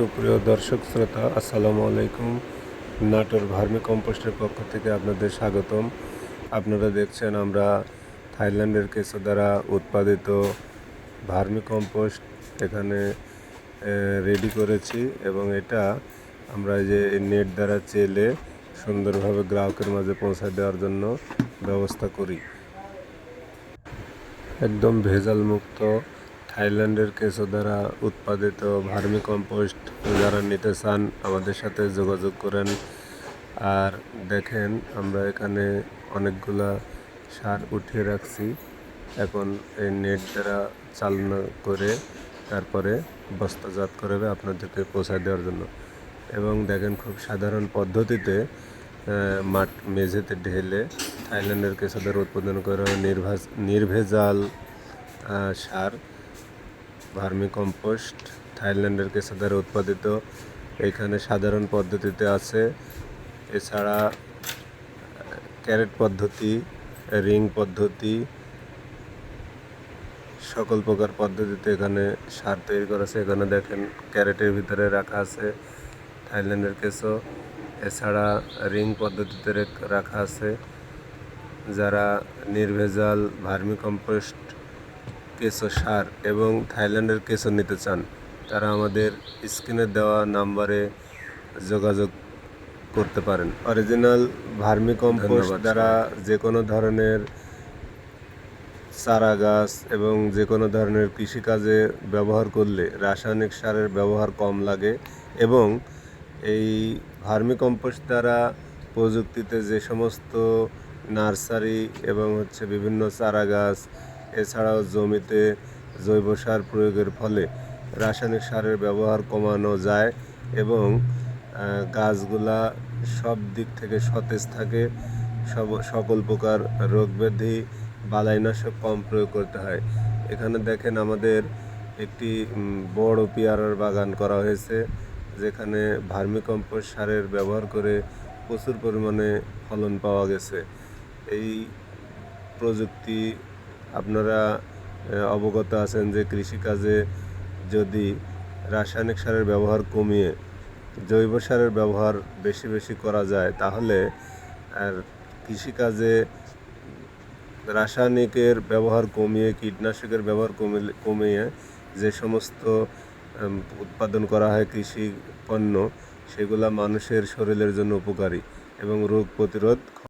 সুপ্রিয় দর্শক শ্রোতা, আসসালামু আলাইকুম। নাটোর ভার্মি কম্পোস্টের পক্ষ থেকে আপনাদের স্বাগতম। আপনারা দেখছেন আমরা থাইল্যান্ডের কেঁচো দ্বারা উৎপাদিত ভার্মি কম্পোস্ট এখানে রেডি করেছি এবং এটা আমরা যে নেট দ্বারা চেলে সুন্দরভাবে গ্রাহকের মাঝে পৌঁছায় দেওয়ার জন্য ব্যবস্থা করি। একদম ভেজাল মুক্ত থাইল্যান্ডের কেঁচো দ্বারা উৎপাদিত ভার্মি কম্পোস্ট যারা নিতে চান, আমাদের সাথে যোগাযোগ করেন। আর দেখেন, আমরা এখানে অনেকগুলা সার উঠিয়ে রাখছি। এখন এই নেট দ্বারা চালনা করে তারপরে বস্তাজাত করবে আপনাদেরকে পৌঁছায় দেওয়ার জন্য। এবং দেখেন, খুব সাধারণ পদ্ধতিতে মাঠ মেঝেতে ঢেলে থাইল্যান্ডের কেঁচোদের উৎপাদন করা নির্ভাজ, নির্ভেজাল সার ভার্মি কম্পোস্ট থাইল্যান্ডের কেঁচো দ্বারা উৎপাদিত। এখানে সাধারণ পদ্ধতিতে আছে। এছাড়া ক্যারেট পদ্ধতি, রিং পদ্ধতি, সকল প্রকার পদ্ধতিতে এখানে সার তৈরি করা আছে। এখানে দেখেন ক্যারেটের ভিতরে রাখা আছে থাইল্যান্ডের কেঁচো এছাড়া রিং পদ্ধতিতে রাখা আছে। যারা নির্ভেজাল ভার্মি কম্পোস্ট কেঁচো সার এবং থাইল্যান্ডের কেঁচো নিতে চান তারা আমাদের স্ক্রিনে দেওয়া নাম্বারে যোগাযোগ করতে পারেন। অরিজিনাল ভার্মি কম্পোস্ট দ্বারা যে কোনো ধরনের চারা গাছ এবং যে কোনো ধরনের কৃষিকাজে ব্যবহার করলে রাসায়নিক সারের ব্যবহার কম লাগে এবং এই ভার্মি কম্পোস্ট দ্বারা প্রযুক্তিতে যে সমস্ত নার্সারি এবং হচ্ছে বিভিন্ন চারা গাছ এছাড়াও জমিতে জৈব সার প্রয়োগের ফলে রাসায়নিক সারের ব্যবহার কমানো যায় এবং গাছগুলা সব দিক থেকে সতেজ থাকে, সব, সকল প্রকার রোগ ব্যাধি, বালাইনাশক কম প্রয়োগ করতে হয়। এখানে দেখেন আমাদের একটি বড় পেয়ারার বাগান করা হয়েছে, যেখানে ভার্মিকম্পোস্ট সারের ব্যবহার করে প্রচুর পরিমাণে ফলন পাওয়া গেছে। এই প্রযুক্তি আপনারা অবগত আছেন যে কৃষিকাজে যদি রাসায়নিক সারের ব্যবহার কমিয়ে জৈব সারের ব্যবহার বেশি বেশি করা যায়, তাহলে, আর কৃষিকাজে রাসায়নিকের ব্যবহার কমিয়ে, কীটনাশকের ব্যবহার কমিয়ে কমিয়ে যে সমস্ত উৎপাদন করা হয় কৃষি পণ্য, সেগুলা মানুষের শরীরের জন্য উপকারী এবং রোগ প্রতিরোধ